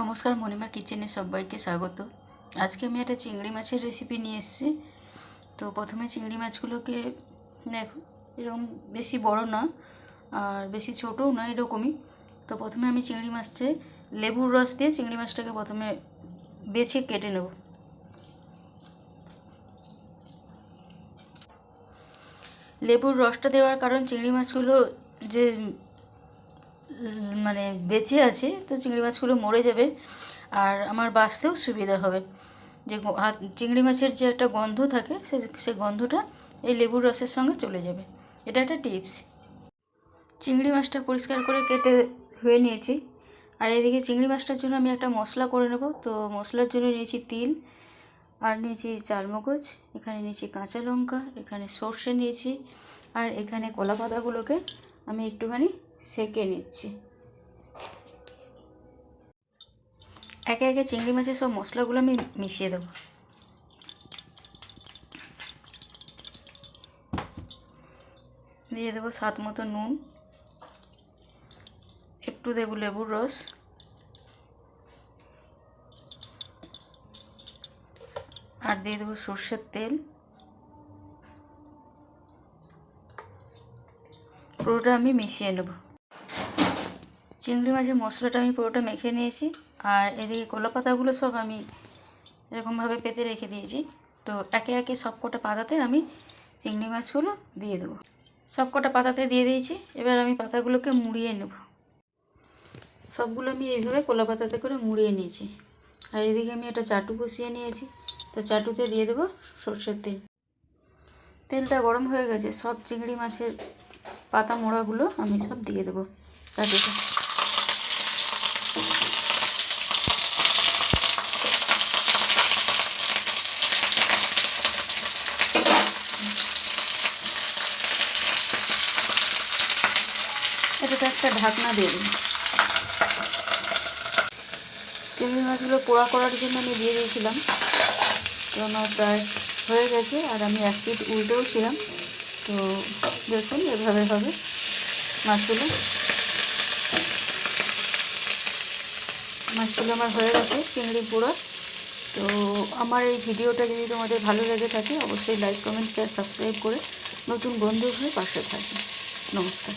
নমস্কার মণিমা কিচেনে সবাইকে স্বাগত। আজকে আমি একটা চিংড়ি মাছের রেসিপি নিয়ে এসেছি। তো প্রথমে চিংড়ি মাছগুলোকে, দেখো, এরকম বেশি বড় না, আর বেশি ছোটও না এরকমই। তো প্রথমে আমি চিংড়ি মাছটা লেবুর রস দিয়ে চিংড়ি মাছটাকে প্রথমে বেছে কেটে নেব। লেবুর রসটা দেওয়ার কারণ চিংড়ি মাছগুলো যে মানে বেঁচে আছে, তো চিংড়ি মাছগুলো মরে যাবে আর আমার বাঁচতেও সুবিধা হবে। যে চিংড়ি মাছের যে একটা গন্ধ থাকে, সে সে গন্ধটা এই লেবুর রসের সঙ্গে চলে যাবে। এটা একটা টিপস। চিংড়ি মাছটা পরিষ্কার করে কেটে ধুয়ে নিয়েছি। আর এদিকে চিংড়ি মাছটার জন্য আমি একটা মশলা করে নেব। তো মশলার জন্য নিয়েছি তিল, আর নিয়েছি চারমগজ এখানে নিয়েছি কাঁচা লঙ্কা, এখানে সর্ষে নিয়েছি, আর এখানে কলা পাতাগুলোকে আমি একটুখানি সেকে নিচ্ছি। একে একে চিংড়ি মাছের সব মশলাগুলো আমি মিশিয়ে দেবো। দিয়ে দেবো স্বাদ মতো নুন, একটু দেবো লেবুর রস। আর দিয়ে দেবো সর্ষের তেল। পুরোটা আমি মিশিয়ে নেব। চিংড়ি মাছের মশলাটা আমি পুরোটা মেখে নিয়েছি। আর এদিকে কলা পাতাগুলো সব আমি এরকমভাবে পেতে রেখে দিয়েছি। তো একে একে সব কটা পাতাতে আমি চিংড়ি মাছগুলো দিয়ে দেবো। সব কটা পাতাতে দিয়ে দিয়েছি। এবার আমি পাতাগুলোকে মুড়িয়ে নেব। সবগুলো আমি এইভাবে কলা পাতাতে করে মুড়িয়ে নিয়েছি। আর এদিকে আমি একটা চাটু বসিয়ে নিয়েছি। তো চাটুতে দিয়ে দেবো সর্ষের তেল। তেলটা গরম হয়ে গেছে। সব চিংড়ি মাছের পাতা মোড়াগুলো আমি সব দিয়ে দেবো। চাটুতে এটাতে একটা ঢাকনা দিয়ে দিন চিংড়ি মাছগুলো পোড়া করার জন্য আমি দিয়ে দিয়েছিলাম। কারণ প্রায় হয়ে গেছে, আর আমি এক পিট উল্টেও ছিলাম। তো দেখুন, এভাবে হবে মাছগুলো। মাছগুলো আমার হয়ে গেছে, চিংড়ি পোড়া। তো আমার এই ভিডিওটা যদি তোমাদের ভালো লেগে থাকে, অবশ্যই লাইক কমেন্ট শেয়ার সাবস্ক্রাইব করে নতুন বন্ধু হয়ে পাশে থাকবে। নমস্কার।